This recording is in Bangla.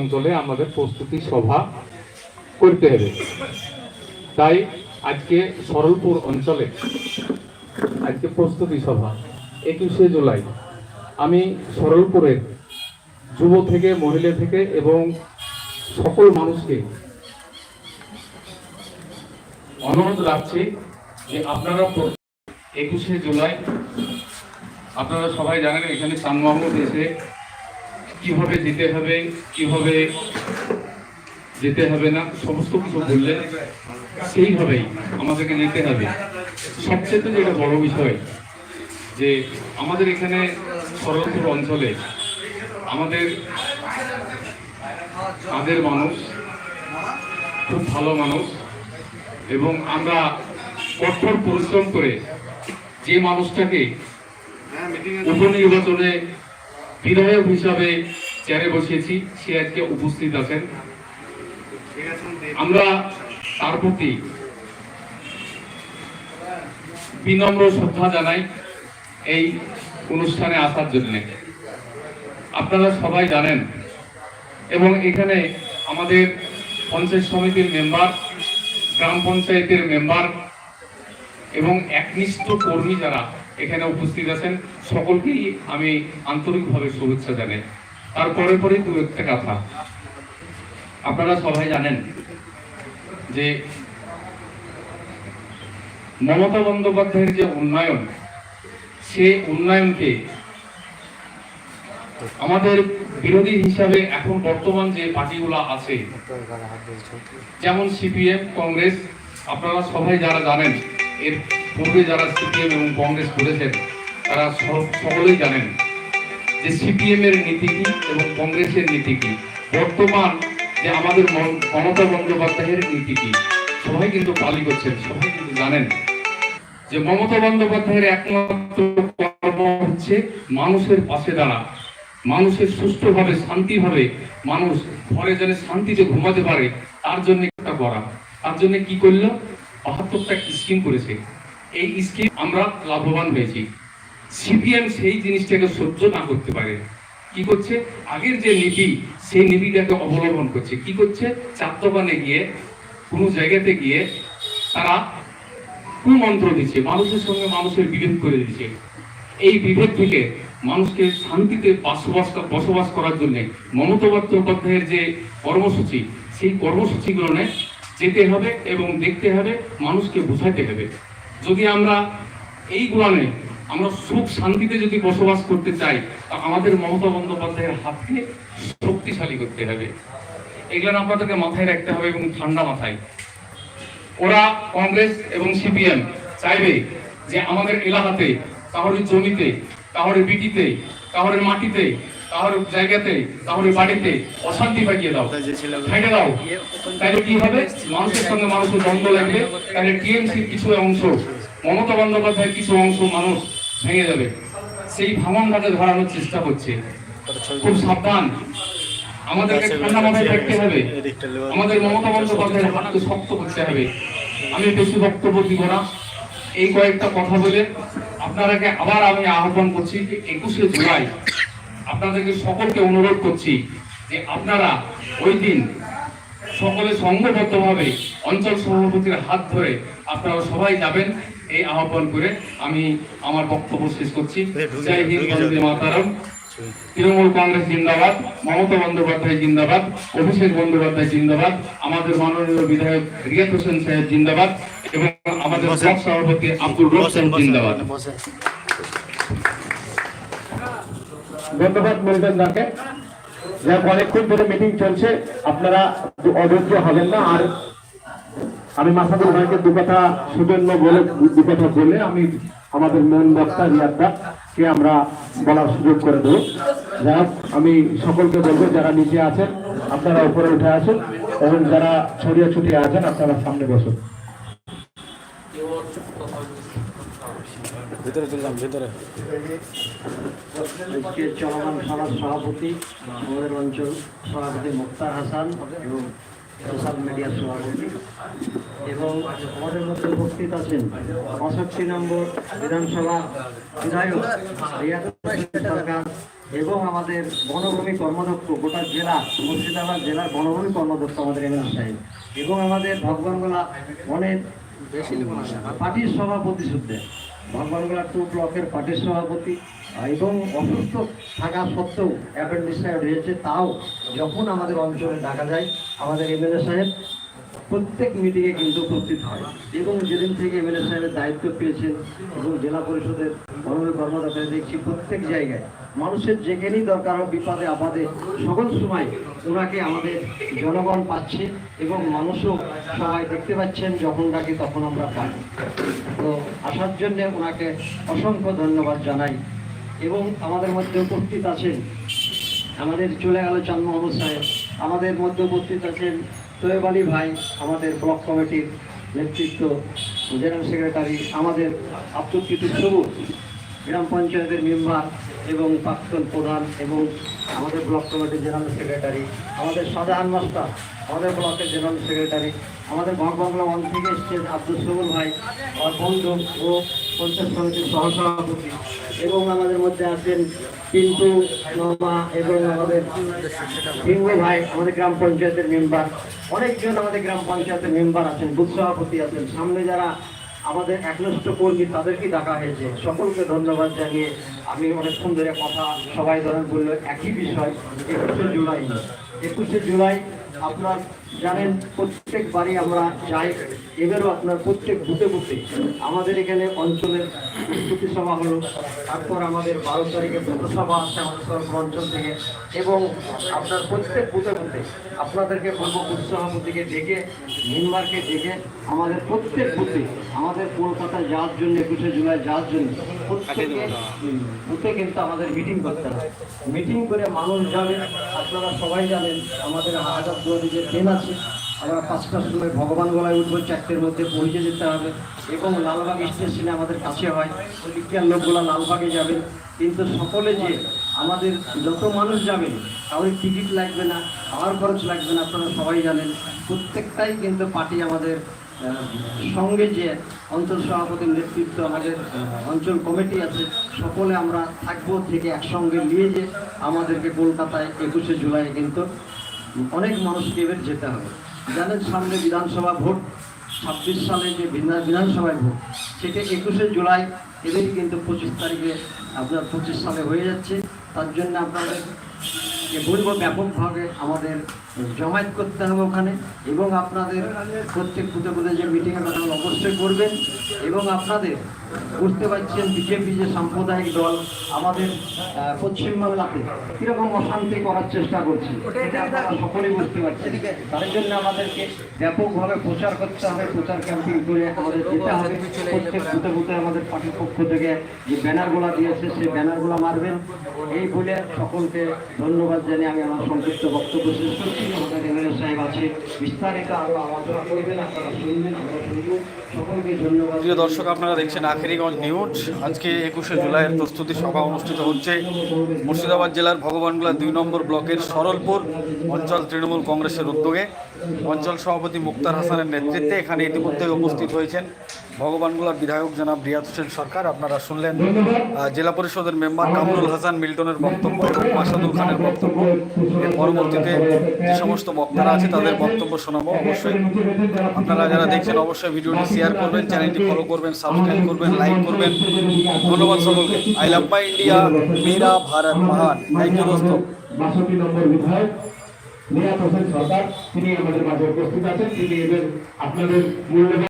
অঞ্চলে আমাদের প্রস্তুতি সভা করতে হবে। তাই আজকে সরলপুর অঞ্চলে আজকে প্রস্তুতি সভা, একুশে জুলাই। আমি সরলপুরের যুব থেকে, মহিলা থেকে এবং সকল মানুষকে অনুরোধ রাখছি যে আপনারা একুশে জুলাই, আপনারা সবাই জানেন এখানে মাহমুদ এসে কীভাবে যেতে হবে কীভাবে যেতে হবে না সমস্ত কিছু বললেন সেইভাবেই আমাদেরকে যেতে হবে। সবচেয়ে তো যেটা বড় বিষয় যে আমাদের এখানে সরলপুর অঞ্চলে আমাদের কাদের মানুষ খুব ভালো মানুষ এবং আমরা কঠোর পরিশ্রম করে যে মানুষটাকে উপনির্বাচনে বিধায়ক হিসাবে চেয়ারে বসিয়েছি, সে আজকে উপস্থিত আছেন। আমরা তার প্রতি বিনম্র শ্রদ্ধা জানাই এই অনুষ্ঠানে আসার জন্য। আপনারা সবাই জানেন এবং এখানে আমাদের পঞ্চায়েত সমিতির মেম্বার, গ্রাম পঞ্চায়েতের মেম্বার এবং একনিষ্ঠ কর্মী যারা এখানে উপস্থিত আছেন সকলকেই আমি আন্তরিকভাবে শুভেচ্ছা জানাই। তারপরে পরে দু একটা কথা। আপনারা সবাই জানেন যে মমতা বন্দ্যোপাধ্যায়ের যে উন্নয়ন, সে উন্নয়নকে আমাদের বিরোধী হিসাবে এখন বর্তমান যে পার্টিগুলো আছে, যেমন সিপিএম, কংগ্রেস, আপনারা সবাই যারা জানেন এর পূর্বে যারা সিপিএম এবং কংগ্রেস করেছেন, তারা সকলেই জানেন যে সিপিএম এর নীতি কি এবং কংগ্রেসের নীতি কি। বর্তমান যে আমাদের মমতা বন্দ্যোপাধ্যায়ের নীতি কি, সবাই কিন্তু পালি করছেন, সবাই কিন্তু জানেন। যে মমতা বন্দ্যোপাধ্যায়ের একমাত্র কর্ম হচ্ছে মানুষের পাশে দাঁড়া। মানুষের সুস্থভাবে শান্তিভাবে মানুষ ঘরে যেন শান্তিতে ঘুমাতে পারে, তার জন্য একটা করা। তার জন্য কি করল? বাহাত্তরটা স্কিম করেছে। এই স্কিম আমরা লাভবান হয়েছি। সিপিএম সেই জিনিসটাকে সহ্য না করতে পারে। কি করছে? আগের যে নীতি, সেই নীতিটাকে অবলম্বন করছে। কি করছে? দোকানে গিয়ে, কোনো জায়গাতে গিয়ে তারা কুমন্ত্র দিচ্ছে, মানুষের সঙ্গে মানুষের বিভেদ করে দিচ্ছে। এই বিভেদ থেকে মানুষকে শান্তিতে বসবাস বসবাস করার জন্য মমতা বন্দ্যোপাধ্যায়ের যে কর্মসূচি, সেই কর্মসূচিগুলো যেতে হবে এবং দেখতে হবে, মানুষকে বোঝাতে হবে। যদি আমরা এইগুলানে আমরা সুখ শান্তিতে যদি বসবাস করতে চাই আমাদের মমতা বন্দ্যোপাধ্যায়ের হাতকে শক্তিশালী করতে হবে। এগুলো আপনাদেরকে মাথায় রাখতে হবে এবং ঠান্ডা মাথায়। ওরা কংগ্রেস এবং সিপিএম চাইবে যে আমাদের এলাকাতে কাহরের জমিতে কাহরের বিটিতে কাহরের মাটিতে কাহরের জায়গাতে কাহরের বাড়িতে অশান্তি পাকিয়ে দাও। ভেঙে দাও। তাহলে কি হবে? মানুষের সঙ্গে মানুষের দ্বন্দ্ব লাগবে। তাহলে টিএমসির কিছু অংশ মমতা বন্দ্যোপাধ্যায়ের কিছু অংশ মানুষ ভেঙে যাবে। সেই ভাঙনটাকে ধরানোর চেষ্টা করছে। খুব সাবধান। আমাদেরকে ঠান্ডা মাথায় থাকতে হবে। আমাদের মমতা বন্দ্যোপাধ্যায়ের হাতকে শক্ত করতে হবে। আমি বেশি বক্তব্য দিব না। এই কয়েকটা কথা বলে আপনারাকে আবার আমি আহ্বান করছি একুশে জুলাই আপনাদেরকে সকলকে অনুরোধ করছি যে আপনারা ওই দিন সকলে সংঘবদ্ধভাবে অঞ্চল সভাপতির হাত ধরে আপনারা সবাই যাবেন এই আহ্বান করে আমি আমার বক্তব্য শেষ করছি। জয় হিন্দ বন্দে মাতারম। তৃণমূল কংগ্রেস জিন্দাবাদ মমতা বন্দ্যোপাধ্যায় জিন্দাবাদ অভিষেক বন্দ্যোপাধ্যায় জিন্দাবাদ আমাদের মাননীয় বিধায়ক রিয়াত হোসেন সাহেব জিন্দাবাদ এবং আমাদের সভাপতি আব্দুল সাহেব জিন্দাবাদ। ধন্যবাদ বলবেন তাকে যাক, অনেকক্ষণ ধরে মিটিং চলছে। আপনারা অধৈর্য হবেন না। আর আমি মাসাদুল ভাইকে দু কথা সুজন্য বলে দু কথা বলে আমি আমাদের মেন বক্তা রিয়াদা কে আমরা বলার সুযোগ করে দেবো। যাই আমি সকলকে বলব, যারা নিচে আছেন, আপনারা উপরে উঠে আসুন এবং যারা ছড়িয়ে ছুটিয়ে আছেন, আপনারা সামনে বসুন। ভিতরে চললাম ভিতরে। আজকে চলমান সভার সভাপতি, আমাদের অঞ্চল সভাপতি মুক্তার হাসান এবং সোশ্যাল মিডিয়ার সভাপতি। এবং আমাদের মধ্যে উপস্থিত আছেন পঁয়ষট্টি নম্বর বিধানসভা বিধায়ক সরকার এবং আমাদের বনভূমি কর্মদক্ষ গোটা জেলা, মুর্শিদাবাদ জেলার বনভূমি কর্মদক্ষ আমাদের এমএলএ সাহেব এবং আমাদের ভগবানগোলা অনেক পার্টির সভাপতি শুদ্ধে ভগবানগোলা টু ব্লকের পার্টির সভাপতি, এবং অসুস্থ থাকা সত্ত্বেও অ্যাপেন্ডিক্স সাহেব রয়েছে, তাও যখন আমাদের অঞ্চলে ডাকা যায়, আমাদের এমএলএ সাহেব প্রত্যেক মিটিংয়ে কিন্তু উপস্থিত হয়। এবং যেদিন থেকে এমএলএ সাহেবের দায়িত্ব পেয়েছেন এবং জেলা পরিষদের বনভূমি কর্মকর্তা দেখছি প্রত্যেক জায়গায় মানুষের যেখানেই দরকার হয় বিপদে, আপদে, সকল সময় ওনাকে আমাদের জনগণ পাচ্ছে এবং মানুষও সবাই দেখতে পাচ্ছেন যখন ডাকি তখন আমরা পাই। তো আসার জন্যে ওনাকে অসংখ্য ধন্যবাদ জানাই। এবং আমাদের মধ্যে উপস্থিত আছেন আমাদের চলে গেল চান মোহাম্মদ সাহেব। আমাদের মধ্যে উপস্থিত আছেন তোয়েব আলী ভাই, আমাদের ব্লক কমিটির নেতৃত্ব, জেনারেল সেক্রেটারি, আমাদের আব্দুল কিতুব সবুজ গ্রাম পঞ্চায়েতের মেম্বার এবং প্রাক্তন প্রধান এবং আমাদের ব্লক কমিটির জেনারেল সেক্রেটারি, আমাদের সাধারণ মাস্টার, আমাদের ব্লকের জেনারেল সেক্রেটারি, আমাদের বাংলা ওয়ান থেকে এসছেন আব্দুল সবুল ভাই আমার বন্ধু ও পঞ্চায়েত সমিতির সহসভাপতি এবং আমাদের মধ্যে আছেন পিন্টু নোমা এবং আমাদের সিংহ ভাই, আমাদের গ্রাম পঞ্চায়েতের মেম্বার, অনেকজন আমাদের গ্রাম পঞ্চায়েতের মেম্বার আছেন, বুথ সভাপতি আছেন। সামনে যারা আমাদের একনিষ্ঠ কর্মী, তাদেরকে ডাকা হয়েছে। সকলকে ধন্যবাদ জানিয়ে আমি অনেকক্ষণ ধরে কথা সবাই ধরেন বলল, একই বিষয়, একুশে জুলাই। একুশে জুলাই আপনার জানেন প্রত্যেক বাড়ি আমরা যাই এবারও আপনার প্রত্যেক বুথে বুথে আমাদের এখানে অঞ্চলের প্রস্তুতি সভা হলো তারপর আমাদের বারো তারিখে পৌরসভা আছে আমাদের অঞ্চল থেকে এবং আপনার প্রত্যেক বুথে বুথে আপনাদেরকে বলব বুথ সভাপতিকে ডেকে মেম্বারকে ডেকে আমাদের প্রত্যেক বুথে আমাদের কলকাতায় যাওয়ার জন্য একুশে জুলাই যাওয়ার জন্য প্রত্যেকে বুথে কিন্তু আমাদের মিটিং করতে হবে মিটিং করে মানুষ জানেন আপনারা সবাই জানেন আমাদের হাজার দুয়ারি যে ট্রেন আছে। আমরা পাঁচটার সময় ভগবান গলায় উঠবো, চারটের মধ্যে পৌঁছে যেতে হবে এবং লালবাগ স্টেশনে আমাদের কাছে হয়। বিজ্ঞান লোকগুলো লালবাগে যাবেন কিন্তু সকলে যে আমাদের যত মানুষ যাবেন কারোর টিকিট লাগবে না খাওয়ার খরচ লাগবে না, আপনারা সবাই জানেন। প্রত্যেকটাই কিন্তু পার্টি আমাদের সঙ্গে যে অঞ্চল সভাপতির নেতৃত্ব, আমাদের অঞ্চল কমিটি আছে, সকলে আমরা থাকব থেকে একসঙ্গে নিয়ে যে আমাদেরকে কলকাতায় একুশে জুলাই কিন্তু অনেক মানুষকে এবার যেতে হবে। জানেন সামনে বিধানসভা ভোট, ছাব্বিশ সালে যে বিধান- বিধানসভায় ভোট, সেটা একুশে জুলাই এদেরই কিন্তু পঁচিশ তারিখে আপনার পঁচিশ সালে হয়ে যাচ্ছে। তার জন্য আপনাদের যে বলব ব্যাপকভাবে আমাদের জমায়েত করতে হবে ওখানে এবং আপনাদের প্রত্যেক বুথে বুথে যে মিটিংয়ের কথা অবশ্যই করবেন এবং আপনাদের বুঝতে পারছেন বিজেপি যে সাম্প্রদায়িক দল আমাদের পশ্চিমবাংলাতে কীরকম অশান্তি করার চেষ্টা করছে সকলেই বুঝতে পারছেন। তার জন্য আমাদেরকে ব্যাপকভাবে প্রচার করতে হবে, প্রচার ক্যাম্পিং করে আমাদের যেতে হবে। প্রত্যেক বুথে বুথে আমাদের পার্টির পক্ষ থেকে যে ব্যানারগুলো দিয়েছে, সেই ব্যানারগুলো মারবেন। এই বলে সকলকে ধন্যবাদ জানিয়ে আমি আমার সংক্ষিপ্ত বক্তব্য শেষ করছি। আমাদের এমএলএ সাহেব আছে, বিস্তারিত আরও আলোচনা করবেন, আপনারা শুনবেন, আমরা শুনব। প্রিয় দর্শক, আপনারা দেখছেন আখেরিগঞ্জ নিউজ। আজকে একুশে জুলাইয়ের প্রস্তুতি সভা অনুষ্ঠিত হচ্ছে। মুর্শিদাবাদ জেলার ভগবানগোলা দুই নম্বর ব্লকের সরলপুর অঞ্চল তৃণমূল কংগ্রেসের উদ্যোগে। অঞ্চল সভাপতি মুক্তার হাসানের নেতৃত্বে এখানে ইতিমধ্যে উপস্থিত হয়েছেন। ভগবানগোলার বিধায়ক জনাব রিয়াদ হোসেন সরকার, আপনারা শুনলেন জেলা পরিষদের মেম্বার কামরুল হাসান মিল্টনের বক্তব্য এবং মাসাদুল খানের বক্তব্য। এর পরবর্তীতে যে সমস্ত বক্তারা আছে, তাদের বক্তব্য শোনাবো। অবশ্যই আপনারা যারা দেখছেন, অবশ্যই ভিডিওটি শেয়ার করবেন চ্যানেলটি ফলো করবেন সাবস্ক্রাইব করবেন লাইক করবেন। ধন্যবাদ সকলকে। আই লাভ মাই ইন্ডিয়া মেরা ভারত মহান থ্যাংক ইউ দোস্ত। নিয়াত হোসেন সরকার, তিনি আমাদের মাঝে উপস্থিত আছেন। তিনি এদের আপনাদের মূল্যবান